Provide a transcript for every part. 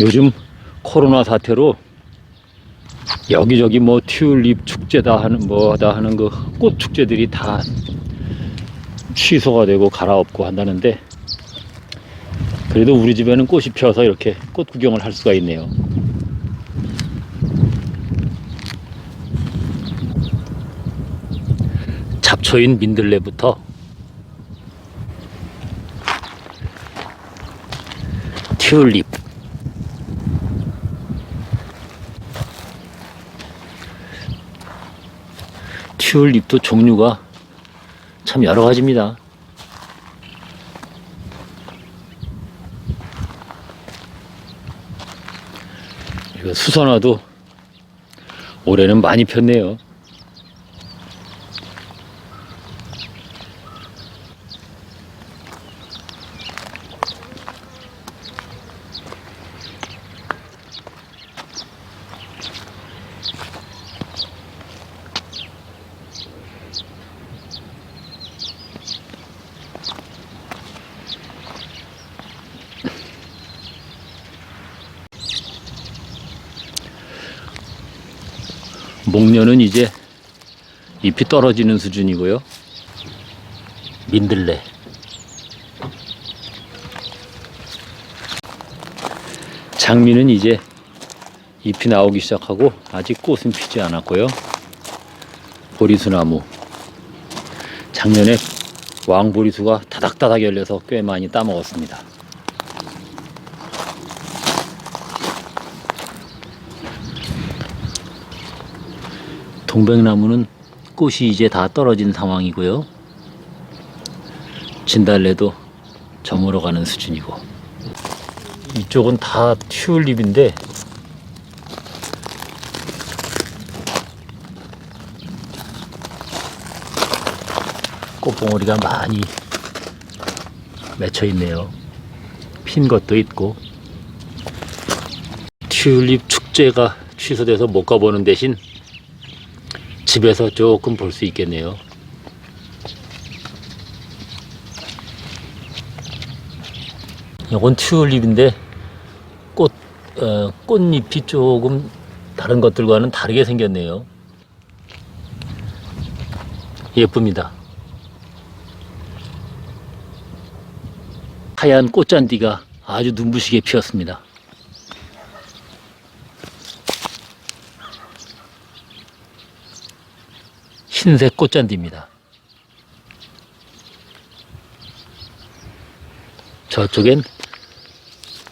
요즘 코로나 사태로 여기저기 뭐 튤립 축제다 하는 뭐다 하는 그 꽃 축제들이 다 취소가 되고 갈아엎고 한다는데 그래도 우리 집에는 꽃이 피어서 이렇게 꽃 구경을 할 수가 있네요. 잡초인 민들레부터 튤립 튤립도 종류가 참 여러 가지입니다. 이거 수선화도 올해는 많이 폈네요. 목련은 이제 잎이 떨어지는 수준이고요. 민들레. 장미는 이제 잎이 나오기 시작하고 아직 꽃은 피지 않았고요. 보리수나무. 작년에 왕보리수가 다닥다닥 열려서 꽤 많이 따먹었습니다. 동백나무는 꽃이 이제 다 떨어진 상황이고요. 진달래도 저물어 가는 수준이고. 이쪽은 다 튤립인데 꽃봉오리가 많이 맺혀 있네요. 핀 것도 있고 튤립 축제가 취소돼서 못 가보는 대신 집에서 조금 볼 수 있겠네요. 이건 튤립인데 꽃 어, 꽃잎이 조금 다른 것들과는 다르게 생겼네요. 예쁩니다. 하얀 꽃잔디가 아주 눈부시게 피었습니다. 흰색 꽃잔디입니다. 저쪽엔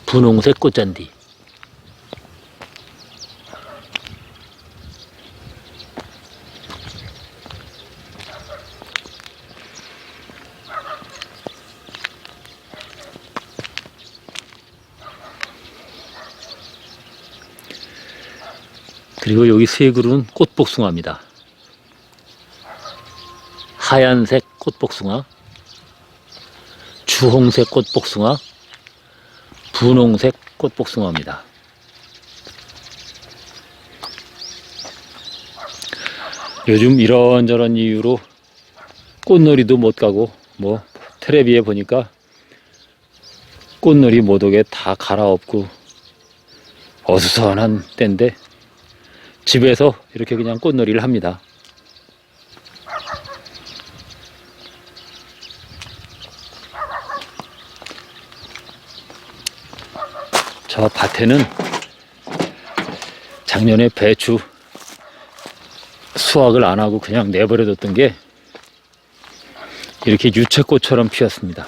분홍색 꽃잔디. 그리고 여기 세 그루는 꽃복숭아입니다. 하얀색 꽃복숭아, 주홍색 꽃복숭아, 분홍색 꽃복숭아입니다. 요즘 이런저런 이유로 꽃놀이도 못 가고 뭐 텔레비에 보니까 꽃놀이 못 오게 다 갈아엎고 어수선한 때인데 집에서 이렇게 그냥 꽃놀이를 합니다. 저 밭에는 작년에 배추 수확을 안 하고 그냥 내버려뒀던 게 이렇게 유채꽃처럼 피었습니다.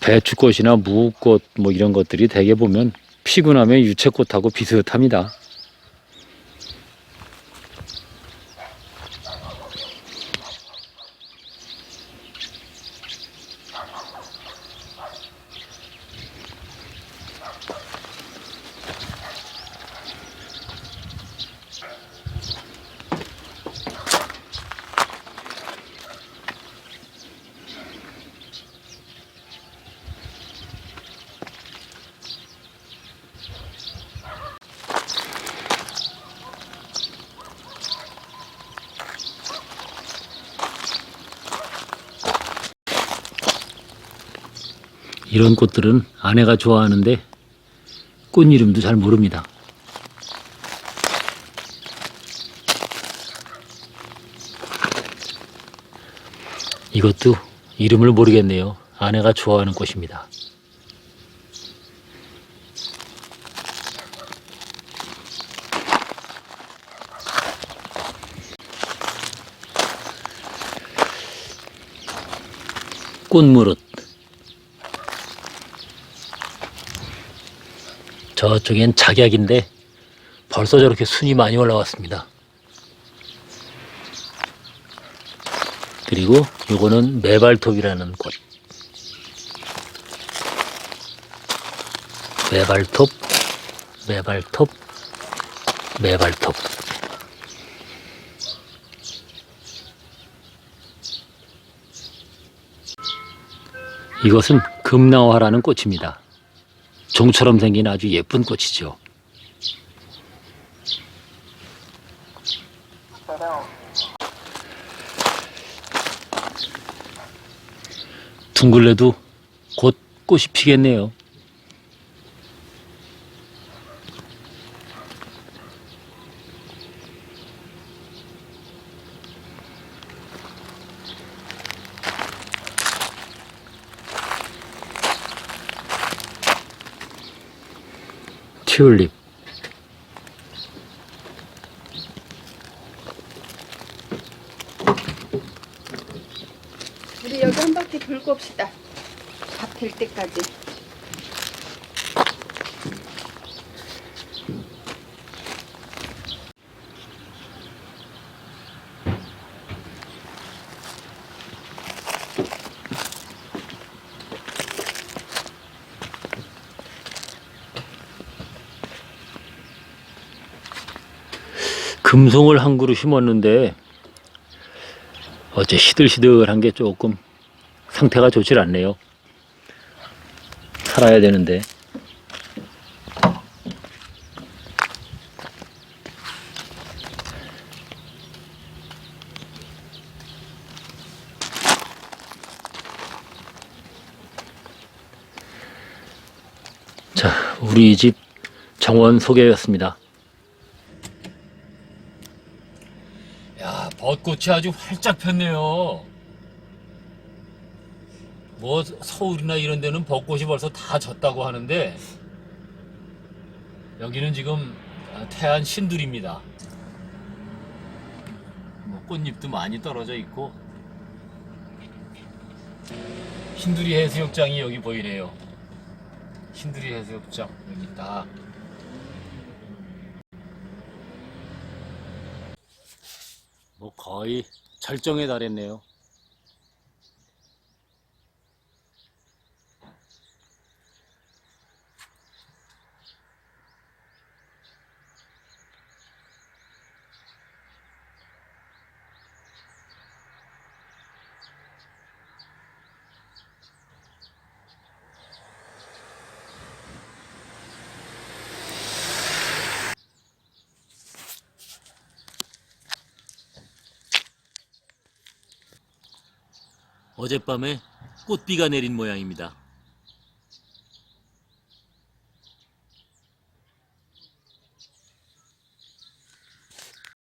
배추꽃이나 무꽃 뭐 이런 것들이 대개 보면 피고 나면 유채꽃하고 비슷합니다. 이런 꽃들은 아내가 좋아하는데 꽃 이름도 잘 모릅니다. 이것도 이름을 모르겠네요. 아내가 좋아하는 꽃입니다. 꽃무릇. 저쪽엔 작약인데 벌써 저렇게 순이 많이 올라왔습니다. 그리고 요거는 메발톱이라는 꽃. 메발톱, 메발톱, 메발톱. 이것은 금나화라는 꽃입니다. 종처럼 생긴 아주 예쁜 꽃이죠. 둥글레도 곧 꽃이 피겠네요. 튤립. 우리 여기 한 바퀴 돌고 옵시다. 밥 될 때까지. 금송을 한 그루 심었는데 어째 시들시들한 게 조금 상태가 좋질 않네요. 살아야 되는데. 자, 우리 집 정원 소개였습니다. 야, 벚꽃이 아주 활짝 폈네요. 뭐 서울이나 이런 데는 벚꽃이 벌써 다 졌다고 하는데 여기는 지금 태안 신들입니다. 뭐 꽃잎도 많이 떨어져 있고 신두리 해수욕장이 여기 보이네요. 신두리 해수욕장 여기 딱 거의 절정에 달했네요. 어젯밤에 꽃비가 내린 모양입니다.